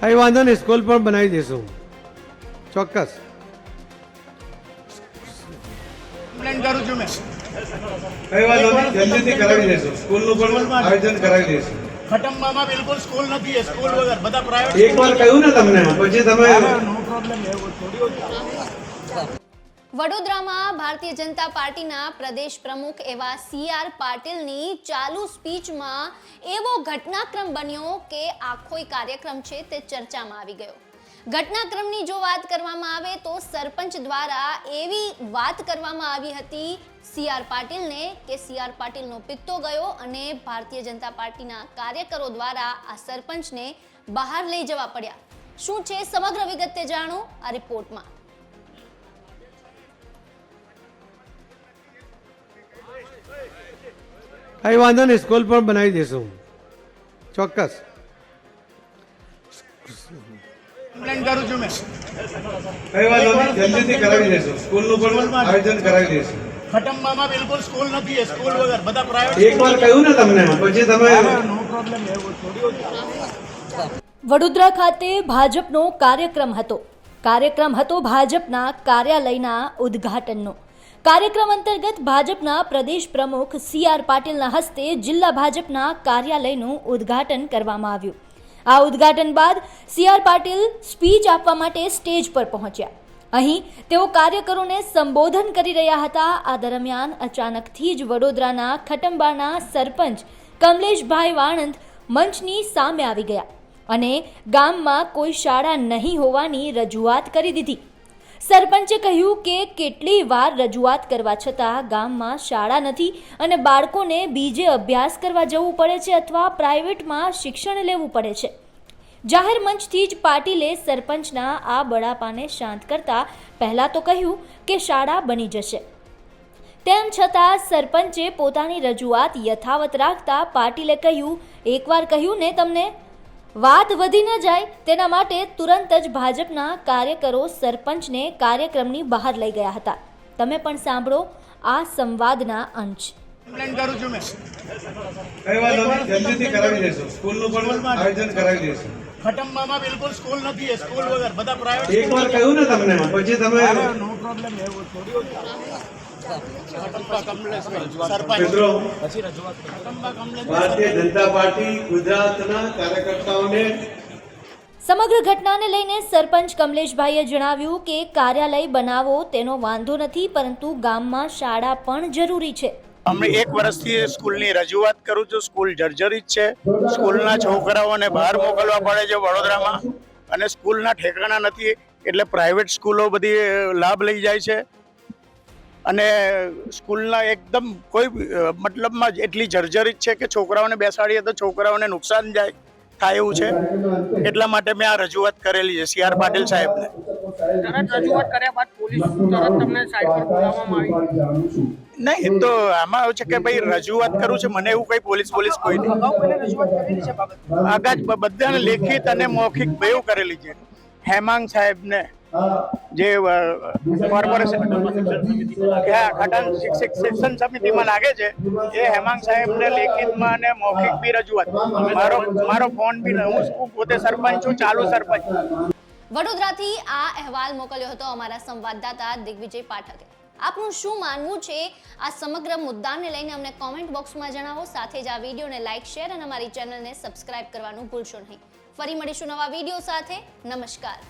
કઈ વાંધો નહીં સ્કૂલ પણ બનાવી દઈશું. ચોક્કસ. કરું છું મેં. કઈ વાંધો નહીં જલ્દીથી કરાવી દઈશું. સ્કૂલનું પણ આયોજન કરાવી દઈશું. ખટંબામાં બિલકુલ સ્કૂલ નથી સ્કૂલ વગર. બધા પ્રાઇવેટ કહ્યું ને તમને પછી તમે નો પ્રોબ્લેમ એવું થોડી વડોદરામાં ભારતીય જનતા પાર્ટીના પ્રદેશ પ્રમુખ એવા સી આર પાટીલની ચાલુ સ્પીચમાં એવો ઘટનાક્રમ બન્યો કે આખોય કાર્યક્રમ છે તે ચર્ચામાં આવી ગયો. ઘટનાક્રમની જો વાત કરવામાં આવે તો સરપંચ દ્વારા એવી વાત કરવામાં આવી હતી સી આર પાટીલને કે સી આર પાટીલનો પિત્તો ગયો અને ભારતીય જનતા પાર્ટીના કાર્યકરો દ્વારા આ સરપંચને બહાર લઈ જવા પડ્યા. શું છે સમગ્ર વિગત તે જાણો આ રિપોર્ટમાં. કઈ વાંધો નહીં સ્કૂલ પણ બનાવી દઈશું. ચોક્કસ. કમ્પ્લેન કરું છું મેં. કઈ વાંધો નહીં જલ્દીથી કરાવી દઈશું સ્કૂલનું પણ આયોજન કરાવી દઈશું ખટંબામાં બિલકુલ સ્કૂલ નથી સ્કૂલ વગર. બધા પ્રાઇવેટ વાર કહ્યું ને તમને પછી તમે નો પ્રોબ્લેમ વડોદરા ખાતે ભાજપનો કાર્યક્રમ હતો. કાર્યક્રમ હતો ભાજપના કાર્યાલયના ઉદ્ઘાટનનો. કાર્યક્રમ અંતર્ગત ભાજપના પ્રદેશ પ્રમુખ સી આર પાટીલના હસ્તે જિલ્લા ભાજપના કાર્યાલયનું ઉદ્ઘાટન કરવામાં આવ્યું. આ ઉદ્ઘાટન બાદ સી આર પાટીલ સ્પીચ આપવા માટે સ્ટેજ પર પહોંચ્યા. અહીં તેઓ કાર્યકરોને સંબોધન કરી રહ્યા હતા. આ દરમિયાન અચાનકથી જ વડોદરાના ખટંબાના સરપંચ કમલેશભાઈ વાણંદ મંચની સામે આવી ગયા અને ગામમાં કોઈ શાળા નહીં હોવાની રજૂઆત કરી દીધી. સરપંચે કહ્યું કે કેટલી વાર રજૂઆત કરવા છતાં ગામમાં શાળા નથી અને બાળકોને બીજે અભ્યાસ કરવા જવું પડે છે અથવા પ્રાઇવેટમાં શિક્ષણ લેવું પડે છે. જાહેર મંચથી જ પાટીલે સરપંચના આ બળાપાને શાંત કરતા પહેલાં તો કહ્યું કે શાળા બની જશે. તેમ છતાં સરપંચે પોતાની રજૂઆત યથાવત રાખતા પાટીલે કહ્યું, એકવાર કહ્યું ને તમને વાત વધી ન જાય તેના માટે તુરંત જ ભાજપના કાર્યકરો સરપંચને કાર્યક્રમની બહાર લઈ ગયા હતા. તમે પણ સાંભળો આ સંવાદના અંશ. કરું છું મેં. કઈ વાંધો નહીં. જલ્દીથી કરાવી દઈશું સ્કૂલનું પણ આયોજન કરાવી દઈશું ખટંબામાં બિલકુલ સ્કૂલ નથી સ્કૂલ વગર. બધા પ્રાઇવેટ એક કહ્યું ને તમને પછી તમે નો પ્રોબ્લેમ એવું થોડી સરપંચ મિત્રો ખટંબા કમ્પ્લેન ભારતીય જનતા પાર્ટી ગુજરાતના કાર્યકર્તાઓને સમગ્ર ઘટનાને લઈને સરપંચ કમલેશભાઈએ જણાવ્યું કે કાર્યાલય બનાવો તેનો વાંધો નથી પરંતુ ગામમાં શાળા પણ જરૂરી છે. અમે એક વર્ષથી સ્કૂલની રજૂઆત કરું છું સ્કૂલ જર્જરિત છે. સ્કૂલના છોકરાઓને બહાર મોકલવા પડે છે વડોદરામાં અને સ્કૂલના ઠેકાણા નથી એટલે પ્રાઇવેટ સ્કૂલો બધી લાભ લઈ જાય છે. અને સ્કૂલના એકદમ કોઈ મતલબમાં જ એટલી જર્જરિત છે કે છોકરાઓને બેસાડીએ તો છોકરાઓને નુકસાન જાય થાય એવું છે. એટલા માટે મેં આ રજૂઆત કરેલી છે સી આર પાટીલ સાહેબને. તરત રજૂઆત કર્યા બાદ પોલીસ તરત તમને સાઈડ પર બોલાવવામાં આવી. નહીં એ તો આમાં એવું છે કે ભાઈ રજૂઆત કરું છે મને એવું કઈ પોલીસ પોલીસ કોઈ નહીં. રજૂઆત બ- બધાને લેખિત અને મૌખિક બેવ કરેલી છે. હેમાંગ સાહેબને જે કોર્પોરેશન આ શિક્ષક શિક્ષણ સમિતિમાં લાગે છે, એ હેમાંગ સાહેબને લેખિતમાં અને મૌખિક બી રજૂઆત. મારો મારો ફોન બી હું પોતે સરપંચ છું, ચાલુ સરપંચ. વડોદરાથી આ અહેવાલ મોકલ્યો હતો અમારા સંવાદદાતા દિગ્વિજય પાઠકે. આપનું શું માનવું છે? આ સમગ્ર મુદ્દાને લઈને અમને કોમેન્ટ બોક્સમાં જણાવો, સાથે જ આ વિડીયોને લાઇક શેર અને અમારી ચેનલને સબસ્ક્રાઇબ કરવાનું ભૂલશો નહીં. ફરી મળીશું નવા વીડિયો સાથે. નમસ્કાર.